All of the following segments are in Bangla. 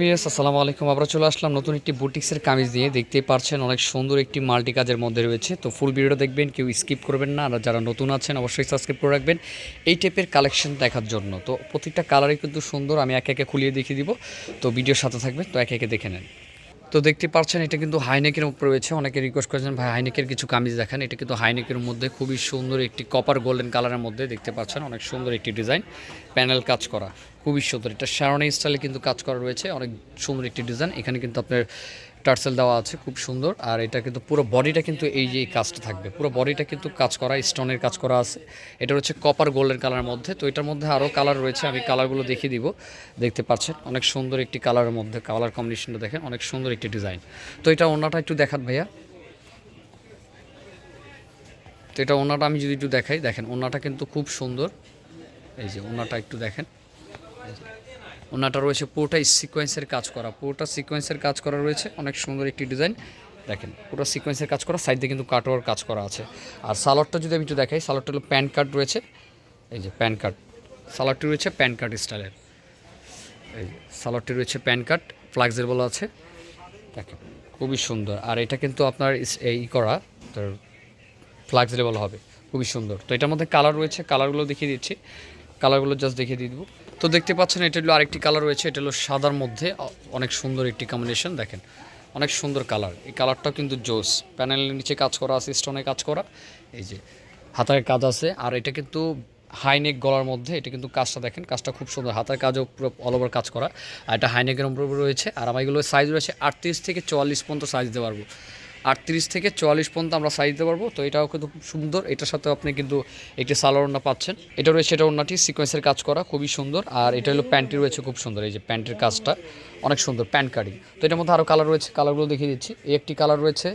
ভিএস আসসালামু আলাইকুম। আমরা চলে আসলাম নতুন একটি বুটিক্সের কামিজ নিয়ে। দেখতে পারছেন অনেক সুন্দর একটি মাল্টি কাজের মধ্যে রয়েছে। তো ফুল ভিডিও দেখবেন, কেউ স্কিপ করবেন না। আর যারা নতুন আছেন, অবশ্যই সাবস্ক্রাইব করে রাখবেন। এই টাইপের কালেকশন দেখার জন্য। তো প্রত্যেকটা কালারই কিন্তু সুন্দর। আমি একে একে খুলিয়ে দেখিয়ে দিব। তো ভিডিওর সাথে থাকবেন। তো একে একে দেখে নেন। তো দেখতে পাচ্ছেন, এটা কিন্তু হাইনেকের উপর রয়েছে। অনেকে রিকোয়েস্ট করেছেন, ভাই হাইনেকের কিছু কামিজ দেখেন। এটা কিন্তু হাইনেকের মধ্যে খুবই সুন্দর একটি কপার গোল্ডেন কালারের মধ্যে দেখতে পাচ্ছেন, অনেক সুন্দর একটি ডিজাইন প্যানেল কাজ করা, খুবই সুন্দর। এটা শ্যারনি স্টাইলে কিন্তু কাজ করা রয়েছে, অনেক সুন্দর একটি ডিজাইন এখানে কিন্তু আপনার টার্সেল দেওয়া আছে, খুব সুন্দর। আর এটা কিন্তু পুরো বডিটা কিন্তু এই যে কাজটা থাকবে। পুরো বডিটা কিন্তু কাজ করা, স্টোনের কাজ করা আছে। এটা হচ্ছে কপার গোল্ডেন কালারের মধ্যে। তো এটার মধ্যে আরও কালার রয়েছে, আমি কালারগুলো দেখিয়ে দিব। দেখতে পাচ্ছেন, অনেক সুন্দর একটি কালারের মধ্যে কালার কম্বিনেশনটা দেখেন, অনেক সুন্দর একটি ডিজাইন তো এটা ওনাটা একটু দেখান ভাইয়া। তো এটা ওনাটা আমি যদি একটু দেখাই, দেখেন, ওনাটা কিন্তু খুব সুন্দর। এই যে ওনাটা একটু দেখেন। ওনাটা রয়েছে পুরোটাই সিকোয়েন্সের কাজ করা। পুরোটা সিকোয়েন্সের কাজ করা রয়েছে। অনেক সুন্দর একটি ডিজাইন দেখেন, পুরো সিকোয়েন্সের কাজ করা সাইডে কিন্তু কাটোয়ার কাজ করা আছে। আর সালোয়ারটা যদি আমি একটু দেখাই, সালোয়ারটা হলো প্যান কার্ড রয়েছে। এই যে প্যান কার্ড সালোয়ারটি রয়েছে প্যান কার্ড স্টাইলের এই যে সালোয়ারটি রয়েছে প্যান কার্ড ফ্লেক্সিবল আছে। দেখেন, খুবই সুন্দর। আর এটা কিন্তু আপনার এই করা, তোর ফ্লেক্সিবল হবে। খুবই সুন্দর। তো এটার মধ্যে কালার রয়েছে কালারগুলো দেখিয়ে দিচ্ছি। কালারগুলো জাস্ট দেখিয়ে দিয়ে দেবো। তো দেখতে পাচ্ছেন, এটা হলো আরেকটি কালার রয়েছে, এটা হলো সাদার মধ্যে। অনেক সুন্দর একটি কম্বিনেশন দেখেন। অনেক সুন্দর কালার। এই কালারটাও কিন্তু জোস। প্যানেলের নিচে কাজ করা আছে স্টোনে কাজ করা। এই যে, হাতার কাজ আছে। আর এটা কিন্তু হাইনেক গলার মধ্যে, এটা কিন্তু কাজটা দেখেন, কাজটা খুব সুন্দর। হাতের কাজও পুরো অল ওভার কাজ করা। আর এটা হাইনেকের উপর রয়েছে। আর আমার এগুলো সাইজ রয়েছে আটত্রিশ থেকে চুয়াল্লিশ পর্যন্ত সাইজ দিতে পারব আটত্রিশ থেকে চুয়াল্লিশ পর্যন্ত আমরা সাইজ দিতে পারব। তো এটাও কিন্তু খুব সুন্দর। এটার সাথে আপনি কিন্তু একটি সালোয়ার ওড়না পাচ্ছেন। এটা রয়েছে, এটা ওড়নাটি সিকোয়েন্সের কাজ করা, খুবই সুন্দর। আর এটা হলো প্যান্টটি রয়েছে খুব সুন্দর। এই যে প্যান্টের কাজটা, অনেক সুন্দর, প্যান্ট কাটিং। তো এটার মধ্যে আরও কালার রয়েছে কালারগুলো দেখিয়ে দিচ্ছি। এই একটি কালার রয়েছে,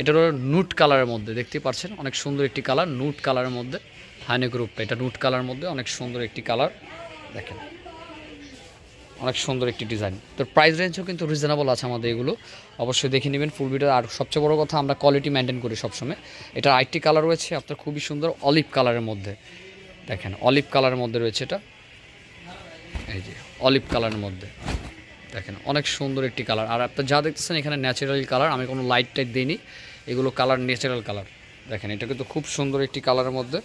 এটা হলো নুট কালারের মধ্যে, দেখতে পাচ্ছেন? অনেক সুন্দর একটি কালার নুট কালারের মধ্যে। হাইনে গ্রুপটা এটা নুট কালারের মধ্যে অনেক সুন্দর একটি কালার দেখেন। অনেক সুন্দর একটি ডিজাইন তো প্রাইস রেঞ্জও কিন্তু রিজনেবল আছে আমাদের এগুলো। অবশ্যই দেখে নেবেন ফুল ভিডিও আর সবচেয়ে বড় কথা, আমরা কোয়ালিটি মেনটেন করি সবসময়। এটা আইটি কালার রয়েছে, আপনার খুবই সুন্দর অলিভ কালারের মধ্যে। দেখেন অলিভ কালারের মধ্যে রয়েছে এটা। এই যে অলিভ কালারের মধ্যে। দেখেন, অনেক সুন্দর একটি কালার আর আপনার যা দেখতেছেন, এখানে ন্যাচারাল কালার আমি কোনো লাইট টাইট দিইনি। এগুলো কালার ন্যাচারাল কালার দেখেন, এটা কিন্তু খুব সুন্দর একটি কালারের মধ্যে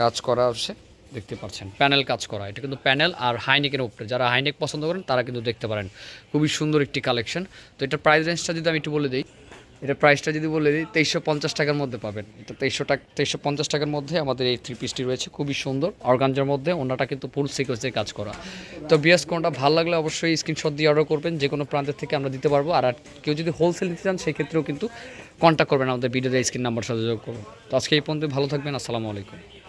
কাজ করা আছে। দেখতে পাচ্ছেন। প্যানেল কাজ করা, এটা কিন্তু প্যানেল আর হাইনেকের উপরে। যারা হাইনেক পছন্দ করেন, তারা কিন্তু দেখতে পারেন। খুবই সুন্দর একটি কালেকশন। তো এটার প্রাইস রেঞ্জটা যদি আমি একটু বলে দিই এটা প্রাইসটা যদি বলে দিই, তেইশশো পঞ্চাশ টাকার মধ্যে পাবেন। এটা তেইশশো টাকা তেইশশো পঞ্চাশ টাকার মধ্যে আমাদের এই থ্রি পিসটি রয়েছে, খুবই সুন্দর। অর্গানজার মধ্যে ওনাটা কিন্তু ফুল সিকোয়েন্সের কাজ করা। তো বিএস কোনটা ভালো লাগলে অবশ্যই স্ক্রিনশট দিয়ে অর্ডার করবেন, যে কোনো প্রান্তের থেকে আমরা দিতে পারব। আর আর কেউ যদি হোলসেল নিতে চান, সেক্ষেত্রেও কিন্তু কন্ট্যাক্ট করবেন আমাদের ভিডিওতে স্ক্রিন নাম্বার সাথে যোগ করুন। তো আজকে এই পর্যন্ত ভালো থাকবেন, আসসালামু আলাইকুম।